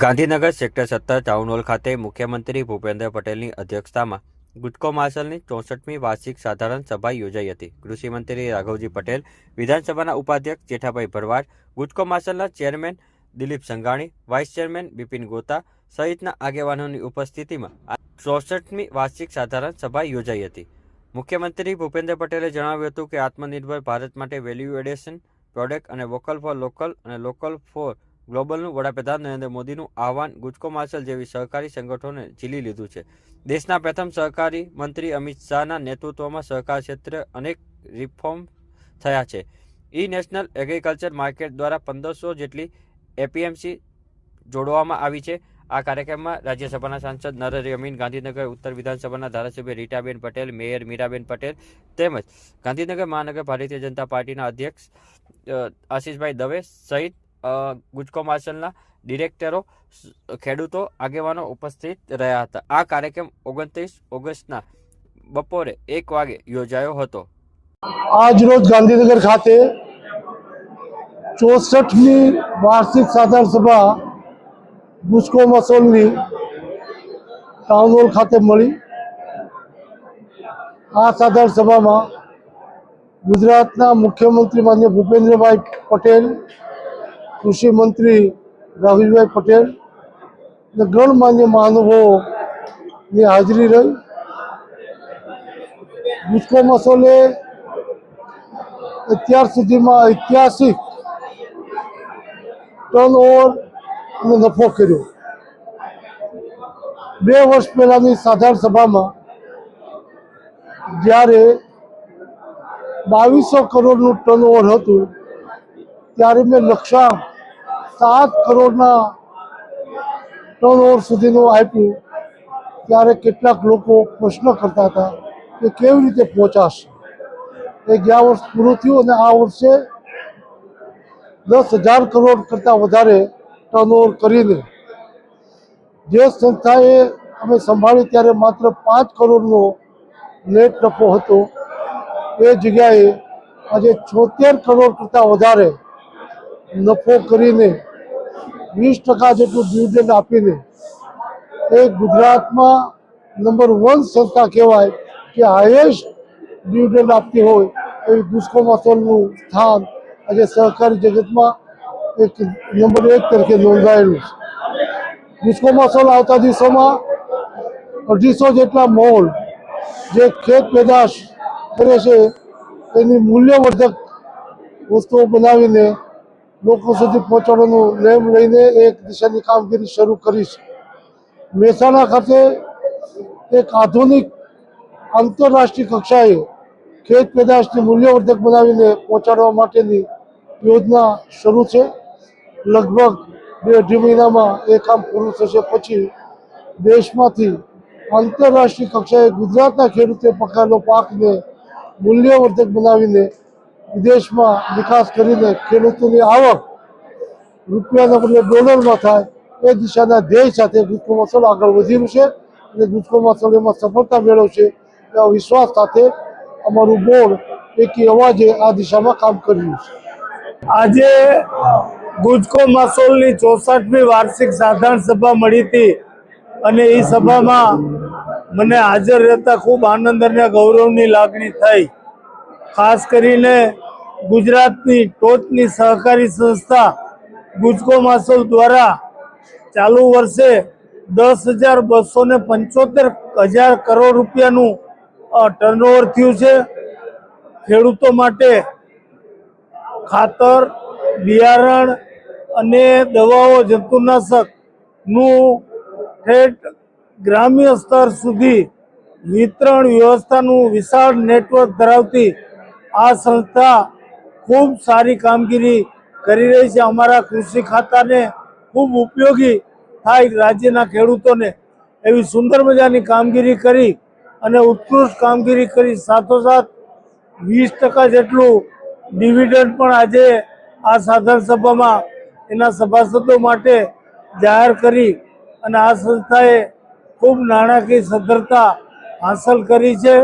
Gandhinagar sector સત્તર town hall ખાતે મુખ્યમંત્રી ભૂપેન્દ્ર પટેલની અધ્યક્ષતામાં ગુટકો માર્શલની ચોસઠમી વાર્ષિક સાધારણ સભા યોજાઈ હતી. કૃષિમંત્રી રાઘવજી પટેલ, વિધાનસભાના ઉપાધ્યક્ષ જેઠાભાઈ ભરવાડ, ગુટકો માર્શલના chairman Dilip Sanghani, vice chairman Bipin Gota સહિતના આગેવાનોની ઉપસ્થિતિમાં આ ચોસઠમી વાર્ષિક સાધારણ સભા યોજાઈ હતી. મુખ્યમંત્રી ભૂપેન્દ્ર પટેલે જણાવ્યું હતું કે આત્મનિર્ભર ભારત માટે વેલ્યુ એડેશન પ્રોડક્ટ અને વોકલ ફોર લોકલ અને લોકલ ફોર ગ્લોબલનું વડાપ્રધાન નરેન્દ્ર મોદીનું આહવાન ગુજકો માર્શલ જેવી સહકારી સંગઠનોને ઝીલી લીધું છે. દેશના પ્રથમ સહકારી મંત્રી અમિત શાહના નેતૃત્વમાં સહકાર ક્ષેત્રે અનેક રિફોર્મ થયા છે. ઈ નેશનલ એગ્રીકલ્ચર માર્કેટ દ્વારા પંદરસો જેટલી એપીએમસી જોડવામાં આવી છે. આ કાર્યક્રમમાં રાજ્યસભાના સાંસદ નરેન્દ્ર અમીન, ગાંધીનગર ઉત્તર વિધાનસભાના ધારાસભ્ય રીટાબેન પટેલ, મેયર મીરાબેન પટેલ તેમજ ગાંધીનગર મહાનગર ભારતીય જનતા પાર્ટીના અધ્યક્ષ આશીષભાઈ દવે સહિત ગુજકો માર્શલના ડિરેક્ટરો ખેડૂતો, આગેવાનો ઉપસ્થિત રહ્યા હતા. આ કાર્યક્રમ ઓગણત્રીસ ઓગસ્ટના બપોરે એક વાગે યોજાયો હતો. આજ રોજ ગાંધીનગર ખાતે ચોસઠમી વાર્ષિક સાધારણ સભા ગુસ્કો મસોલની ટાઉન હોલ ખાતે મળી. આ સાધારણ સભામાં ગુજરાતના મુખ્યમંત્રી માન્ય ભૂપેન્દ્રભાઈ પટેલ કૃષિ મંત્રી રાહુલભાઈ પટેલ અને ગણમાન્ય મહાનુભાવોની હાજરી રહી. ગુસ્કો મસોલે અત્યાર સુધીમાં ઐતિહાસિક ટર્નઓવર અને નફો કર્યો. બે વર્ષ પહેલાની સાધારણ સભામાં જ્યારે બાવીસો કરોડનું ટર્નઓવર હતું, ત્યારે મેં લક્ષ્યાંક સાત કરોડના ટર્નઓવર સુધીનું આપ્યું. ત્યારે કેટલાક લોકો પ્રશ્ન કરતા હતા કે કેવી રીતે પહોંચાશે? એ ગયા વર્ષ પૂરું થયું અને આ વર્ષે દસ હજાર કરોડ કરતાં વધારે ટર્નઓવર કરીને જે સંસ્થાએ અમે સંભાળી ત્યારે માત્ર પાંચ કરોડનો નેટ નફો હતો. એ જગ્યાએ આજે છોતેર કરોડ કરતાં વધારે નફો કરીને વીસ ટકા જેટલું ડિવિડન્ડ આપીને એ ગુજરાતમાં નંબર વન સંસ્થા કહેવાય કે હાઈએસ્ટ ડિવિડન્ડ આપતી હોય એવી ગુસ્કો મસોલનું સ્થાન આજે સહકારી જગતમાં એક નંબર એક તરીકે નોંધાયેલું છે. ગુસ્કો મસોલ આવતા દિવસોમાં અઢીસો જેટલા મોલ જે ખેત પેદાશ કરે છે, એની મૂલ્યવર્ધક વસ્તુઓ બનાવીને લોકો સુધી પહોંચાડવાનું નેમ લઈને એક દિશાની કામગીરી શરૂ કરી છે મહેસાણા ખાતે એક આધુનિક આંતરરાષ્ટ્રીય કક્ષાએ ખેત પેદાશને મૂલ્યવર્ધક બનાવીને પહોંચાડવા માટેની યોજના શરૂ છે. લગભગ બે અઢી મહિનામાં એ કામ પૂરું થશે પછી દેશમાંથી આંતરરાષ્ટ્રીય કક્ષાએ ગુજરાતના ખેડૂતે પકડેલો પાકને મૂલ્યવર્ધક બનાવીને વિદેશમાં નિકાસ કરીને ખેડૂતોની આવક રૂપિયાના બદલે ડોલરમાં થાય, એ દિશાના ધ્યેય સાથે ગુજકો મસોલ આગળ વધ્યું છે અને ગુજકો મસોલ એમાં સફળતા મેળવશે. એવા વિશ્વાસ સાથે અમારું બોર્ડ એકી અવાજે આ દિશામાં કામ કર્યું છે. આજે ગુજકો માસોલની ચોસઠમી વાર્ષિક સાધારણ સભા મળી હતી અને એ સભામાં મને હાજર રહેતા ખૂબ આનંદ અને ગૌરવની લાગણી થઈ. ખાસ કરીને ગુજરાતની ટોચની સહકારી સંસ્થા ગુજકો માસોલ દ્વારા ચાલુ વર્ષે દસ હજાર બસો ને પંચોતેર હજાર કરોડ રૂપિયાનું ટર્નઓવર થયું છે. ખેડૂતો માટે ખાતર, બિયારણ અને દવાઓ જંતુનાશકનું ઠેઠ ગ્રામ્ય સ્તર સુધી વિતરણ વ્યવસ્થાનું વિશાળ નેટવર્ક ધરાવતી આ સંસ્થા ખૂબ સારી કામગીરી કરી રહી છે. અમારા કૃષિ ખાતાને ખૂબ ઉપયોગી થાય રાજ્યના ખેડૂતોને એવી સુંદર મજાની કામગીરી કરી અને ઉત્કૃષ્ટ કામગીરી કરી. સાથોસાથ વીસ ટકા જેટલું ડિવિડન્ડ પણ આજે આ સાધારણ સભામાં એના સભાસદો માટે જાહેર કરી અને આ સંસ્થાએ ખૂબ નાણાકીય સદ્ધરતા હાંસલ કરી છે.